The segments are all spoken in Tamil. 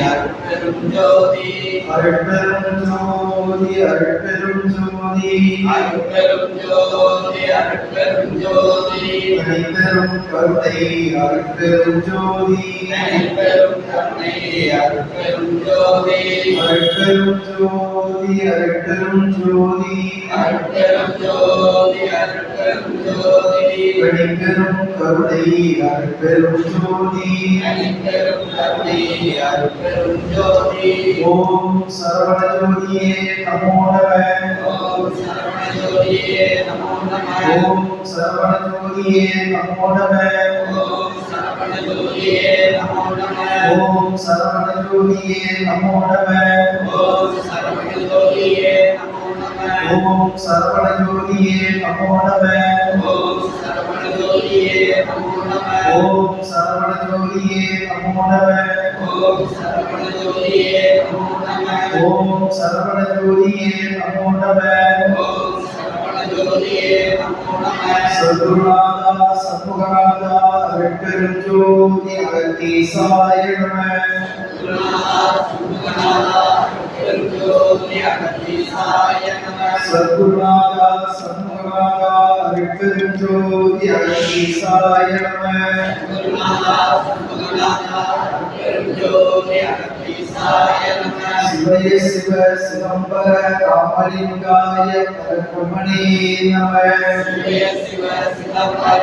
அருட்பெரும் ஜோதி அருட்பெரும் ஜோதி. அருட்பெரும் ஜோதி அருட்பெரும் ஜோதி அருட்பெரும் ஜோதி தனிப்பெரும் கருணை அருட்பெரும் ஜோதி கருணை அருட்பெரும் ஜோதி அருட்பெரும் ஜோதி அருட்பெரும் ஜோதி அருட்பெரும் ஜோதி அருட்பெரும் ஜோதி கருணை அருட்பெரும் ஜோதி கருணை ஓம் சரவண ஜோதியே நமோ நம. ஓம் சரவண ஜோதியே நமோ நம. ஓம் சரவண ஜோதியே நமோ நம. ஓம் சரவண ஜோதியே நமோ நம. ஓம் சரவண ஜோதியே நமோ நம ஓம் சரவண ஜோதியே நமோ நம ஓம் சரவண நமோ நம ஓம் ஓம் சரவண ஜோதியே நமோ நம ஓம் சரவண ஜோதியே நமோ நம ஓம் சரவண ஜோதியே நமோ நம ஓம் சரவண ஜோதியே நமோ நம சத்குருநாதா சண்முகநாதா அருட்பெரும் ஜோதி அகத்தீசாய நம சத்குருநாதா சண்முகநாதா அருட்பெரும் ஜோதி அகத்தீசாய நம சிவய சிவ சிதம்பர ராமலிங்காய பரபிரமணே நம சிவய சிவ சிதம்பர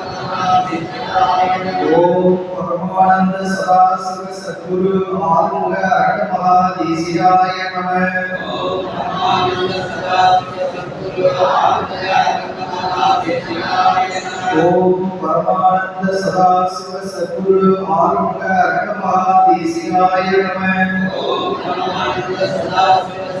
ஓம் பரமானந்த சதாசிவ சத்குரு ஆறுங்க அகமகாதேசிகாய நம ஓம் பரமானந்த சதாசிவ சத்குரு ஆறுங்க அகமகாதேசிகாய நம ஓம் பரமானந்த சதாசிவ சத்குரு ஆறுங்க அகமகாதேசிகாய நம ஓம் பரமானந்த சதாசிவ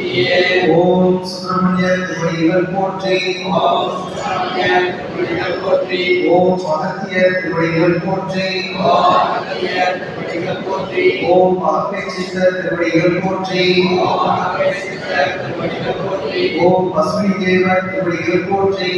ஓம் கிடைக்காத திருவடிகள் போற்றி ஓம் ராமலிங்க சுவாமிகள் திருவடிகள் போற்றி ஓம் ராமதேவர் திருவடிகள் போற்றி ஓம் ராமானந்த திருவடிகள் போற்றி போற்றி ஓம் உமாபதி சிவாச்சாரியா திருவடிகள் போற்றி ஓம் மாமி சிவாச்சாரியா திருவடிகள் போற்றி ஓம் அஸ்மி தேவர் போற்றி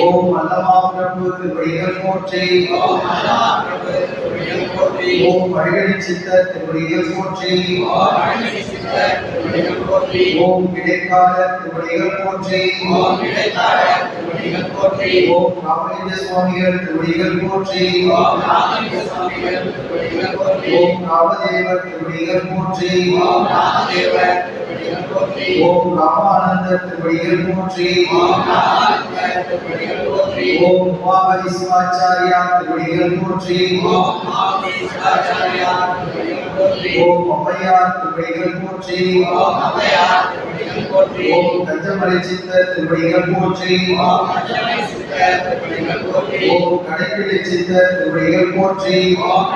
ஓம் அல்லமா பிரபு திருவடிகள் போற்றி. ஓம் பழகணி சித்த திருவடிகள் போற்றி. ஓம் ஓம் ராமானந்தத்திற்படிகள் போற்றி. ஓம் போற்றி. ஓம் அம்மையார் சித்தர் திருவடிகள் போற்றி. ஓம் கடைப்பிடி சித்தர் திருவடிகள் போற்றி. ஓம்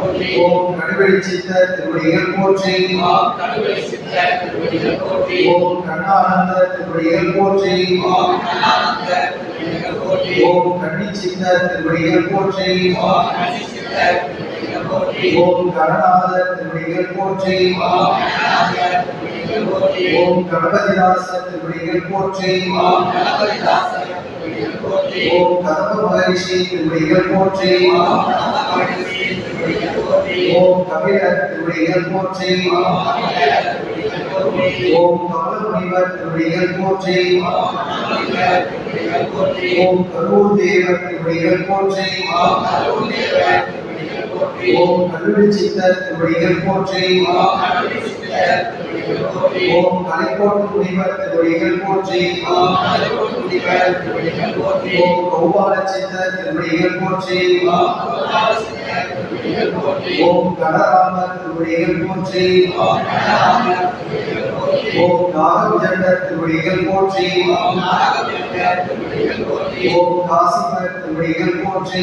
போற்றி ஓம் கல்வி சித்தர் திருவடிகள் போற்றி ஓம் கருணை சித்தர் திருவடிகள் போற்றி ஓம் முனிவர் திருவடிகள் போற்றி ஓம் முனிவர் திருவடிகள் போற்றி ஓம் கௌபால சித்தர் திருவடிகள் போற்றி ஓம் கருணால சித்தர் திருவடிகள் போற்றி ஓம் கனராமர் திருவடிகள் போற்றி ஓம் கணநாதர் திருவடிகள் போற்றி ஓம் நாகவிஜண்டர் திருவடிகள் போற்றி ஓம் நாகவேந்தர் திருவடிகள் போற்றி ஓம் காசிமர் திருவடிகள் போற்றி ஓம் நாகவேந்தர் திருவடிகள் போற்றி ஓம் காலாயிநாதர் திருவடிகள் போற்றி ஓம் நாராயணநாதர் திருவடிகள் போற்றி ஓம் குகை நமச்சிவாய திருவடிகள் போற்றி ஓம் குமை நமசிவாய திருவடிகள் போற்றி ஓம் முதபை சித்தர் திருவடிகள் போற்றி ஓம் குமை சித்தர் திருவடிகள் போற்றி ஓம் குமரகுருபரர் திருவடிகள் போற்றி ஓம் குமரகுருபரர் திருவடிகள் போற்றி ஓம் குரு தட்சிணாமூர்த்தி திருவடிகள் போற்றி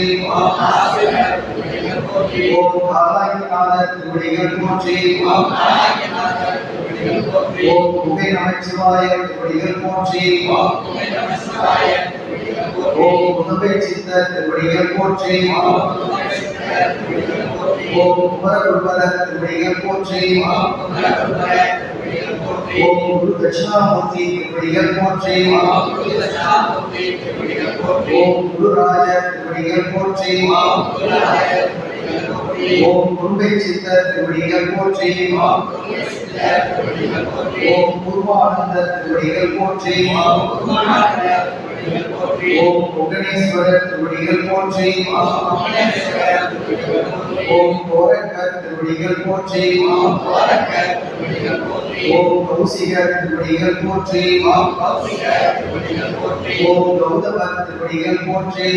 ஓம் குரு தட்சிணாமூர்த்தி திருவடிகள் போற்றி ஓம் குருராஜர் திருவடிகள் போற்றி ஓம் குருராயர் திருவடிகள் போற்றி ஓம் குருவை போற்றி. ஓம் குருவை சித்தர் திருவடிகள் போற்றி. ஓம் பூர்வானந்தர் திருவடிகள் போற்றி. ஓம் குருநாதர் திருவடிகள் போற்றி. போற்றி ஓம் திருவடிகள் போற்றி. ஓம் கோரக்கர் திருவடிகள் போற்றி ஓம் கோரக்கர் திருவடிகள் போற்றி ஓம் கௌசிகர் திருவடிகள் போற்றி ஓம் கௌதமர் திருவடிகள் போற்றி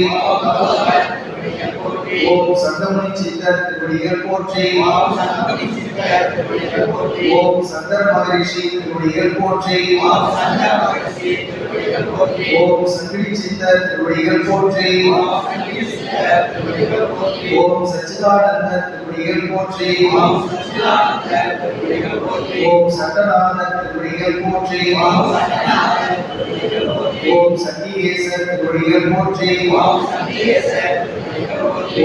ஓம் சித்தர் திருவடிகள் போற்றி ஓம் மகரிஷி திருவடிகள் போற்றி ஓம் மகரிஷி திருவடிகள் போற்றி ஓம் சங்கிலி சித்தர் திருவடிகள் போற்றி ஓம் சங்கீத சித்தர் திருவடிகள் போற்றி ஓம் சச்சிதானந்தர் திருவடிகள் போற்றி ஓம் சச்சிதானந்தர் திருவடிகள் போற்றி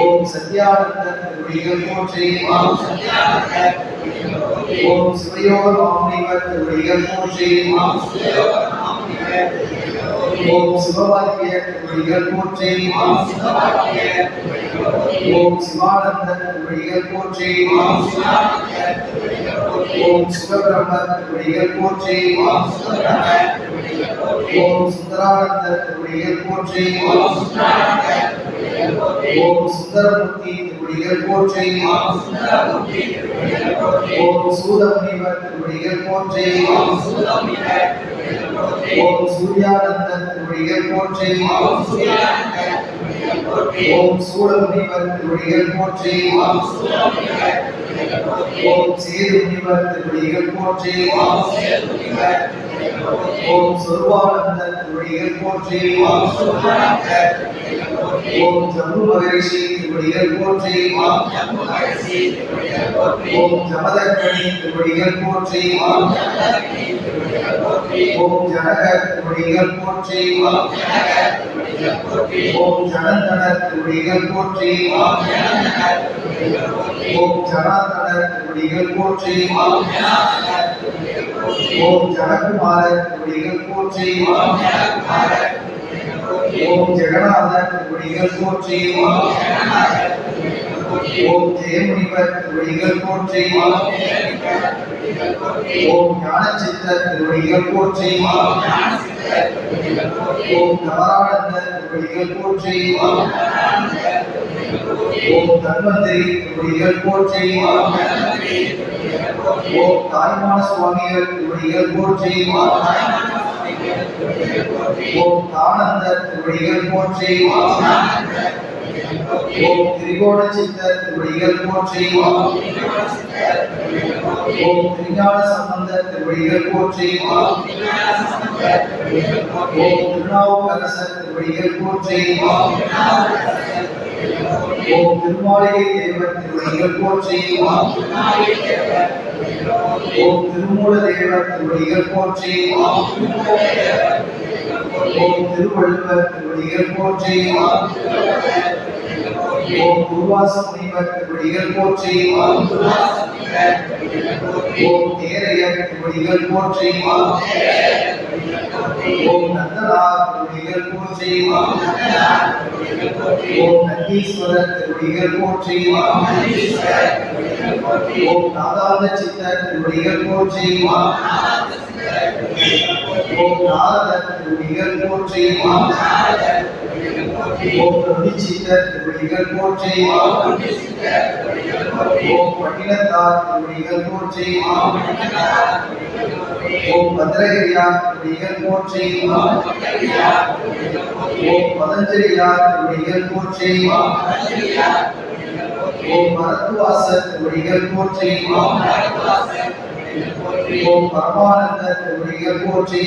ஓம் சட்டநாதர் திருவடிகள் போற்றி ஓம் சங்கநாதர் திருவடிகள் போற்றி ஓம் சத்தியேசர் திருவடிகள் போற்றி ஓம் சங்கீதேசர் திருவடிகள் போற்றி ஓம் சத்யானந்தர் திருவடிகள் போற்றி ஓம் சத்யானந்தர் திருவடிகள் போற்றி ஓம் சிவயோக மாமுனிவர் திருவடிகள் போற்றி ஓம் சிவயோகமாமுனிவர் திருவடிகள் போற்றி ஓம் சிவபாக்கிய திருவடிகள் போற்றி ஓம் சிவபாக்கிய திருவடிகள் போற்றி ஓம் சிவானந்தர் திருவடிகள் போற்றி ஓம் சிவானந்தர் திருவடிகள் போற்றி ஓம் சுகபிரம்மர் திருவடிகள் போற்றி ஓம் சுந்தரமர் திருவடிகள் போற்றி ஓம் திருவடிகள் போற்றி ஓம் திருவடிகள் போற்றி ஓம் திருவடிகள் போற்றி ஓம் போற்றி ஓம் சூதமுனிவர் திருவடிகள் போற்றி ஓம் சூதமுனிவர் திருவடிகள் போற்றி ஓம் திருவடிகள் போற்றி ஓம் போற்றி ஓம் சூடமுனிவர் திருவடிகள் போற்றி ஓம் சூதமுனிவர் திருவடிகள் போற்றி ஓம் திருவடிகள் போற்றி ஓம் போற்றி ஓம் சொர்வானந்தர் திருவடிகள் போற்றி ஓம் சுகுணானந்தர் திருவடிகள் போற்றி ஓம் ஜம்மு மகரிஷி திருவடிகள் போற்றி ஓம் ஜம்மு மகரிஷி திருவடிகள் போற்றி ஓம் ஜமதக்கணி திருவடிகள் போற்றி ஓம் ஜமதக்னி திருவடிகள் போற்றி ஓம் ஜனகர் திருவடிகள் போற்றி ஓம் ஜனகர் திருவடிகள் போற்றி ஓம் ஜனந்தனர் திருவடிகள் போற்றி ஓம் ஜனந்தனர் திருவடிகள் போற்றி ஓம் ஜெயமுனிவர் திருவடிகள் போற்றி. ஓம் ஜனார்தனர் திருவடிகள் போற்றி. ஓம் ஜனகுமாரர் திருவடிகள் போற்றி. ஓம் தன்வந்திரி திருவடிகள் போற்றி. ஓம் தாய்மான சுவாமிகள் திருவடிகள் போற்றி. ஓம் ஜெயமுனிவர் திருவடிகள் போற்றி. ஓம் திரிகோண திருவடிகள் இயல் போற்றி ஓம் ஞானசித்தர் திருவடிகள் இயல் போற்றி ஓம் ஜனானந்தர் இயல் போற்றி ஓம் திருமாளிகை திருவடிகள் இயல் போற்றி ஓம் திருமூல சுவாமிகள் இயல் போற்றி ஓம் தாய்மான திருவடிகள் போற்றி ஓம் திரிகோண சித்த போற்றி ஓம் திருஞான சம்பந்த போற்றி ஓம் திருநாவுக்கரச போற்றி ஓம் திருமாளிகை போற்றி ஓம் போற்றி ஓம் போற்றி ஓம் போற்றி ஓம் போற்றி ஓம் போற்றி ஓம் போற்றி ஓம் போற்றி ஓம் போற்றி ஓம் ரவிச்சித்தர் திருவடிகள் போற்றி. ஓம் பட்டினத்தார் திருவடிகள் போற்றி ஓம் பத்ரகிரியார் திருவடிகள் போற்றி ஓம் திருவடிகள் போற்றி ஓம் திருவடிகள் போற்றி ஓம் பரமானந்த திருவடிகள் போற்றி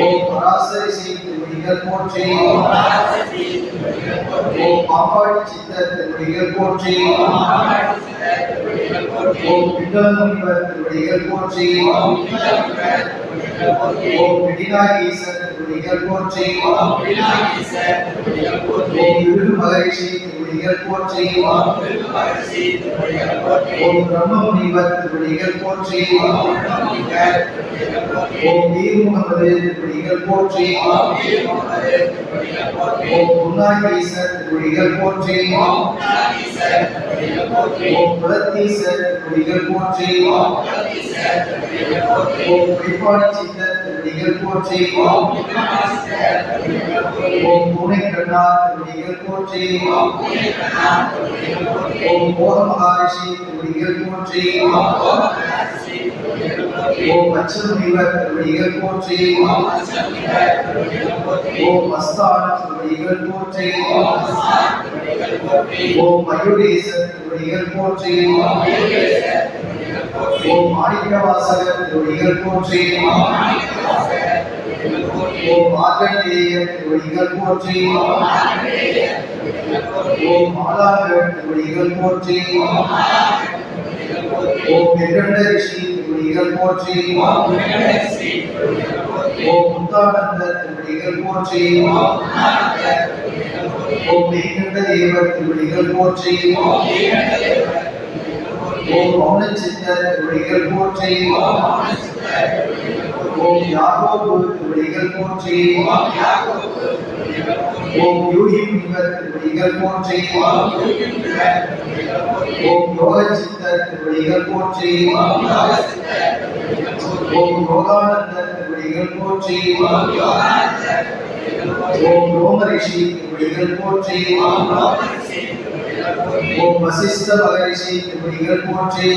ஓம் பராசரி ஸ்ரீ திருவடிகள் போற்றி ஓம் பாப்பாடி சித்தர் திருவடிகள் போற்றி ஓம் பிண்டமுனிவர் திருவடிகள் போற்றி ஓம் திருவடிகள் போற்றி ஓம் மகரிஷி திருவடிகள் போற்றி. ஓம் பிரம்ம முனிவர் திருவடிகள் போற்றி. ஓம் வீர் முகமது திருவடிகள் போற்றி. ஓம் குருநாகீசர் திருவடிகள் போற்றி. ஓம் புலத்தீசர் திருவடிகள் போற்றி. ஓம் சித்தர் திருவடிகள் போற்றி ஓம் பூனை கண்ணார் திருவடிகள் போற்றி ஓம் போக மகாரிஷி திருவடிகள் போற்றி ஓம் அச்சமுனிவர் திருவடிகள் போற்றி ஓம் மஸ்தான திருவடிகள் ஓம் ஓம் மாணிக்கவாசகர் திருவடிகள் போற்றி ஓம் மார்கண்டேயர் திருவடிகள் போற்றி ஓம் மாலாங்கர் திருவடிகள் போற்றி ஓம் வெங்கட ரிஷி திருவடிகள் போற்றி ஓம் முத்தானந்த திருவடிகள் போற்றி ஓம் மெய்கண்ட தேவர் திருவடிகள் போற்றி ஓம் மௌன சித்தர் திருவடிகள் போற்றி ஓம் யாகோபு திருவடிகள் போற்றி ஓம் யூகி முனிவர் திருவடிகள் போற்றி ஓம் யோக சித்தர் திருவடிகள் போற்றி ஓம் யோகானந்த திருவடிகள் போற்றி ஓம் ரோமரிஷி திருவடிகள் போற்றி ஓம் வசிஷ்ட மகரிஷி திருவடிகள் போற்றி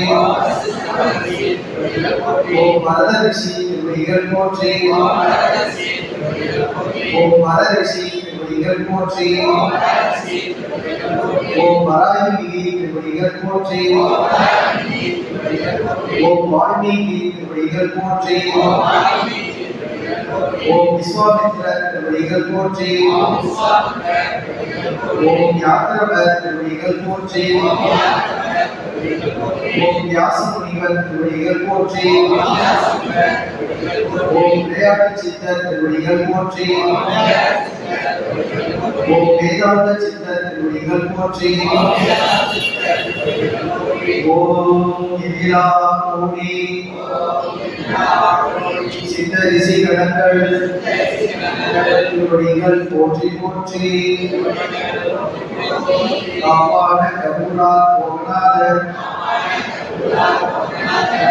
ஓம் பரத ரிஷி திருவடிகள் போற்றி ஓம் பர ரிஷி திருவடிகள் போற்றி ஓம் வராகி திருவடிகள் போற்றி ஓம் வால்மீகி திருவடிகள் போற்றி ஓம் விஸ்வாமித்ர திருவடிகள் போற்றி ஓம் யாத்திரவர் திருவடிகள் போற்றி ஓம் வியாச முனிவர் திருவடிகள் போற்றி ஓம் விளையாட்டு சித்தர் திருவடிகள் போற்றி ஓம் வேதாந்த சித்தர் திருவடிகள் போற்றி ஓம் இந்திரா கோடி சித்த ரிஷி போற்றி போற்றி காப்பான கருணா கோகநாதர்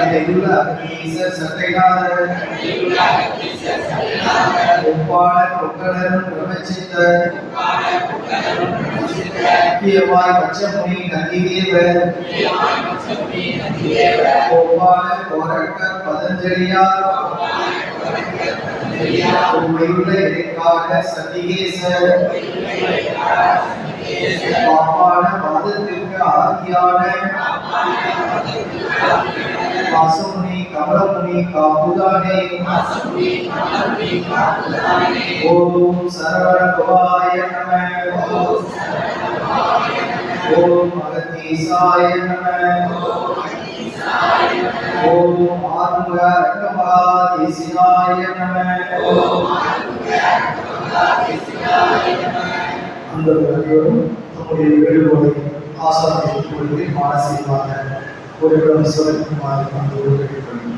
இதையுள்ள அக்னீசர் சட்டைநாதர் பிரமச்சித்தர் முக்கியமாய் பச்சமுனி நந்திதேவர் ஒப்பான கோரக்கர் பதஞ்சலியார் உண்மையுள்ள எனக்காக சத்தியேச பாப்பான வாதத்திற்கு ஆதியான வாசமுனி கமலமுனி காப்புதானே ஓம் சரவண பவாய நம ஓம் அகதீசாய நம ஓம் ஆறுமுக ரங்கமகாதேசியாய நம அந்த வகையோடும் நம்முடைய வேண்டுகோளை ஆசாரியர் பொழுது மானசீகமாக ஒரு இடம் சிவகுமார் அந்த ஒரு கேட்டுக்கொள்கிறேன்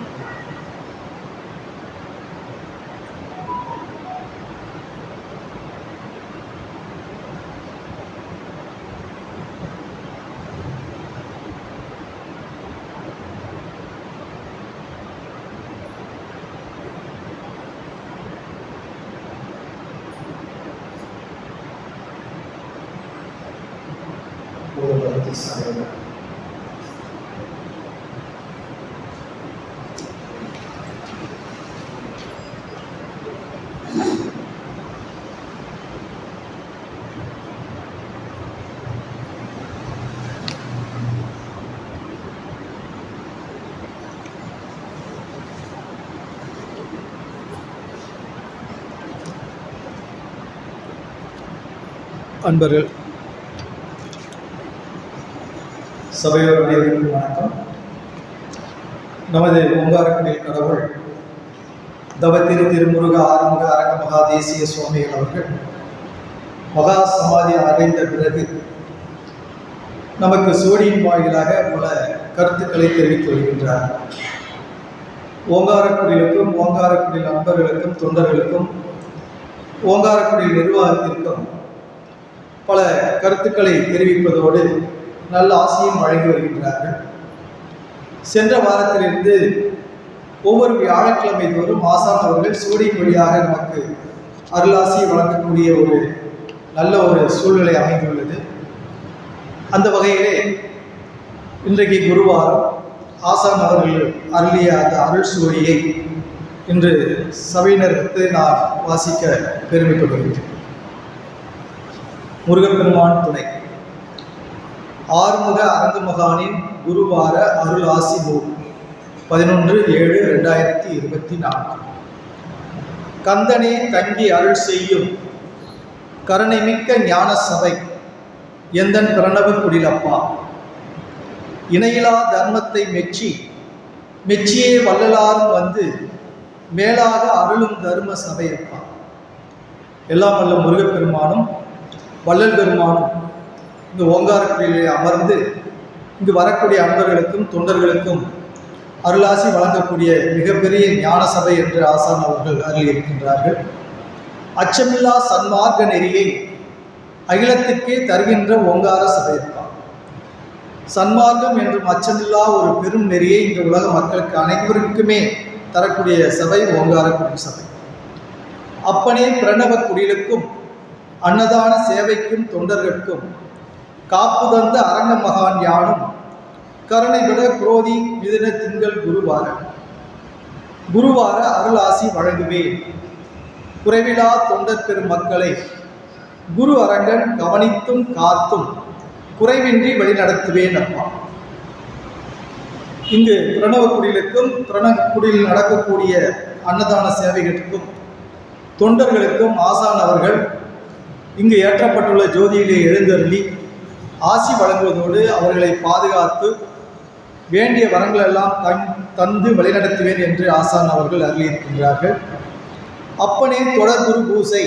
அன்பர்கள். சபையோர் அனைவருக்கும் வணக்கம். நமது ஓங்காரக்குடில் கடவுள் தவத்திரு திருமுருக ஆறுமுக அரங்க மகா தேசிய சுவாமிகள் அவர்கள் மகா சமாதி அடைந்த பிறகு நமக்கு சோடியின் வாயிலாக பல கருத்துக்களை தெரிவித்து வருகின்றார். ஓங்காரக்குடிலுக்கும் ஓங்காரக்குடில் நண்பர்களுக்கும் தொண்டர்களுக்கும் ஓங்காரக்குடி நிர்வாகத்திற்கும் பல கருத்துக்களை தெரிவிப்பதோடு நல்ல ஆசையும் வழங்கி வருகின்றார்கள். சென்ற வாரத்திலிருந்து ஒவ்வொரு வியாழக்கிழமை தோறும் ஆசான் அவர்கள் சூடியின் வழியாக நமக்கு அருளாசி வழங்கக்கூடிய ஒரு நல்ல ஒரு சூழ்நிலை அமைந்துள்ளது. அந்த வகையிலே இன்றைக்கு குருவாரம். ஆசான் அவர்கள் அருளிய அந்த அருள் சூழியை இன்று சபையினருக்கு நான் வாசிக்க பெருமைப்படுகின்றேன். முருகப்பெருமான் துணை. ஆறுமுக அரங்கமகானின் குருவார அருள் ஆசி நூல் பதினொன்று ஏழு ரெண்டாயிரத்தி இருபத்தி நான்கு. கந்தனே தங்கி அருள் செய்யும் கருணைமிக்க ஞான சபை எந்தன் பிரணவ குடிலப்பா? இணையிலா தர்மத்தை மெச்சி மெச்சியே வள்ளலாரும் வந்து மேலாக அருளும் தர்ம சபையப்பா. எல்லாம் வல்ல முருகப்பெருமானும் வள்ளல் பெருமானும் இந்த ஓங்காரக்குடியிலே அமர்ந்து இங்கு வரக்கூடிய அன்பர்களுக்கும் தொண்டர்களுக்கும் அருளாசி வழங்கக்கூடிய மிகப்பெரிய ஞான சபை என்று ஆசான் அவர்கள் அருளியிருக்கின்றார்கள். அச்சமில்லா சன்மார்க்க நெறியை அகிலத்திற்கே தருகின்ற ஓங்கார சபையப்பா. சன்மார்க்கம் என்றும் அச்சமில்லா ஒரு பெரும் நெறியை இந்த உலக மக்களுக்கு அனைவருக்குமே தரக்கூடிய சபை ஓங்காரக்குடி சபை. அப்பனே பிரணவ குடிலுக்கும் அன்னதான சேவைக்கும் தொண்டர்களுக்கும் காப்பு தந்த அரங்க மகான் யானும் கருணை விட குரோதி மிதின திங்கள் குருவார. குருவார அருளாசி வழங்குவேன் குறைவிலா தொண்டர் பெரும் மக்களை குரு அரங்கன் கவனித்தும் காத்தும் குறைவின்றி வழிநடத்துவேன் அப்பா. இங்கு பிரணவக்குடியிலுக்கும் பிரணவக்குடியில் நடக்கக்கூடிய அன்னதான சேவைகளுக்கும் தொண்டர்களுக்கும் ஆசான் அவர்கள் இங்கு ஏற்றப்பட்டுள்ள ஜோதியிலே எழுந்தருளி ஆசி வழங்குவதோடு அவர்களை பாதுகாத்து வேண்டிய வரங்களெல்லாம் தன் தந்து வழிநடத்துவேன் என்று ஆசான் அவர்கள் அருளியிருக்கின்றார்கள். அப்பனே தொடர் குரு பூசை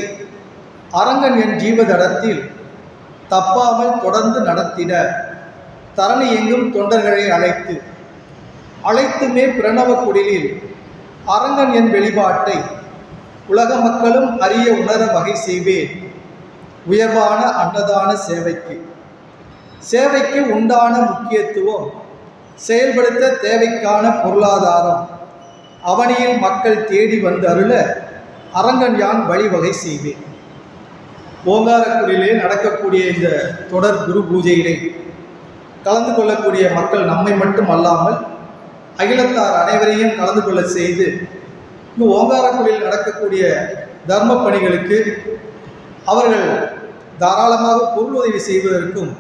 அரங்கன் என் ஜீவதடத்தில் தப்பாமல் தொடர்ந்து நடத்திட தரணி எங்கும் தொண்டர்களை அழைத்து அழைத்துமே பிரணவ குடிலில் அரங்கன் என் வெளிப்பாட்டை உலக மக்களும் அறிய உணர வகை செய்வேன். உயர்வான அன்னதான சேவைக்கு. சேவைக்கு உண்டான முக்கியத்துவம் செயல்படுத்த தேவைக்கான பொருளாதாரம். அவனியில் மக்கள் தேடி வந்தருள அருள அரங்கன் யான் வழிவகை செய்வேன் ஓங்காரக்குடியிலே நடக்கக்கூடிய இந்த தொடர் குரு பூஜையிலே கலந்து கொள்ளக்கூடிய மக்கள் நம்மை மட்டும் அல்லாமல் அகிலத்தார் அனைவரையும் கலந்து கொள்ள செய்து இங்கு ஓங்காரக்குடியில் நடக்கக்கூடிய தர்ம பணிகளுக்கு அவர்கள் தாராளமாக பொருளுதவி செய்வதற்கும்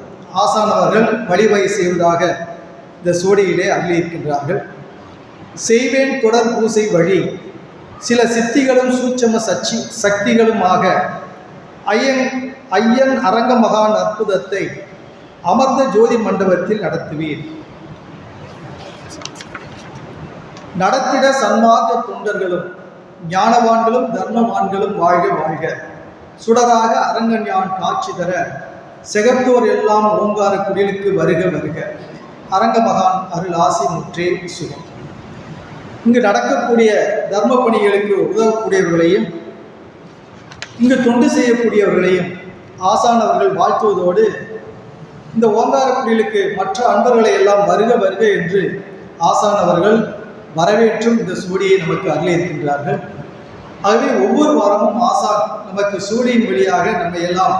ஆசானவர்கள் வழிவகை செய்வதாக இந்த சோடியிலே அருளியிருக்கின்றார்கள். செய்வேன் தொடர் பூசை வழி சில சித்திகளும் சூட்சம சச்சி சக்திகளுமாக ஐயன் ஐயன் அரங்க மகான் அற்புதத்தை அமர்ந்த ஜோதி மண்டபத்தில் நடத்துவீர் நடத்திட சன்மார்க்க தொண்டர்களும் ஞானவான்களும் தர்மவான்களும் வாழ்க வாழ்க. சுடராக அரங்கன்யான் காட்சி தர செகத்தோர் எல்லாம் ஓங்கார குடிலுக்கு வருக வருக. அரங்க மகான் அருள் ஆசி முற்றே சுகம். இங்கு நடக்கக்கூடிய தர்ம பணிகளுக்கு உதவக்கூடியவர்களையும் இங்கு தொண்டு செய்யக்கூடியவர்களையும் ஆசானவர்கள் வாழ்த்துவதோடு இந்த ஓங்கார குடிலுக்கு மற்ற அன்பர்களை எல்லாம் வருக வருக என்று ஆசானவர்கள் வரவேற்றும் இந்த சூடியை நமக்கு அருளியிருக்கின்றார்கள் ஆகவே ஒவ்வொரு வாரமும் ஆசான் நமக்கு சூடியின் வழியாக நம்மை எல்லாம்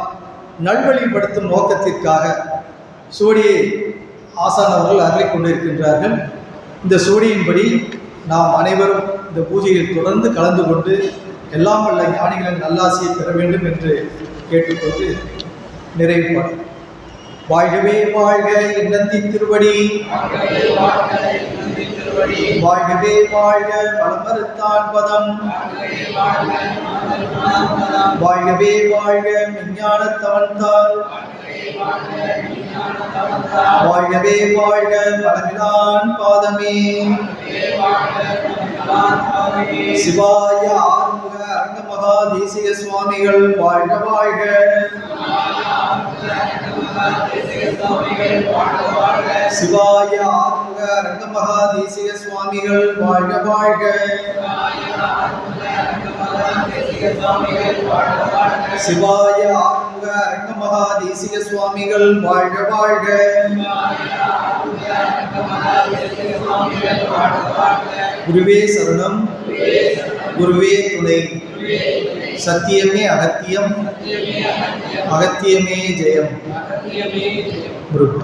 நல்வழிப்படுத்தும் நோக்கத்திற்காக சூடியை ஆசான் அவர்கள் அருளிக் கொண்டிருக்கின்றார்கள். இந்த சூடியின்படி நாம் அனைவரும் இந்த பூஜையில் தொடர்ந்து கலந்து கொண்டு எல்லாம் வல்ல ஞானிகளின் நல்லாசியை பெற வேண்டும் என்று கேட்டுக்கொண்டு நிறைவுபடும் வாழ்கவே வாழ்க எண்ணத்தின் திருவடி? வாழ்கவே வாழ்க பலமறுத்தான் பதம். வாழ்கவே வாழ்க விஞ்ஞானத்தவன்தால் வாழ்கவே வாழ்க பலமிலான் பாதமே. சிவாய ஆறுமுக அரங்க மகா தேசிய சுவாமிகள் வாழ்க வாழ்க. சிவாய ஆறுமுக அரங்க மகா தேசிய சுவாமிகள் வாழ்க வாழ்க. சிவாய ஆறுமுக அரங்க மகா தேசிய சுவாமிகள் வாழ்க வாழ்க குருவே சரணம். குருவே துணை. சத்தியமே அகத்தியம். அகத்தியமே ஜெயம். குரு.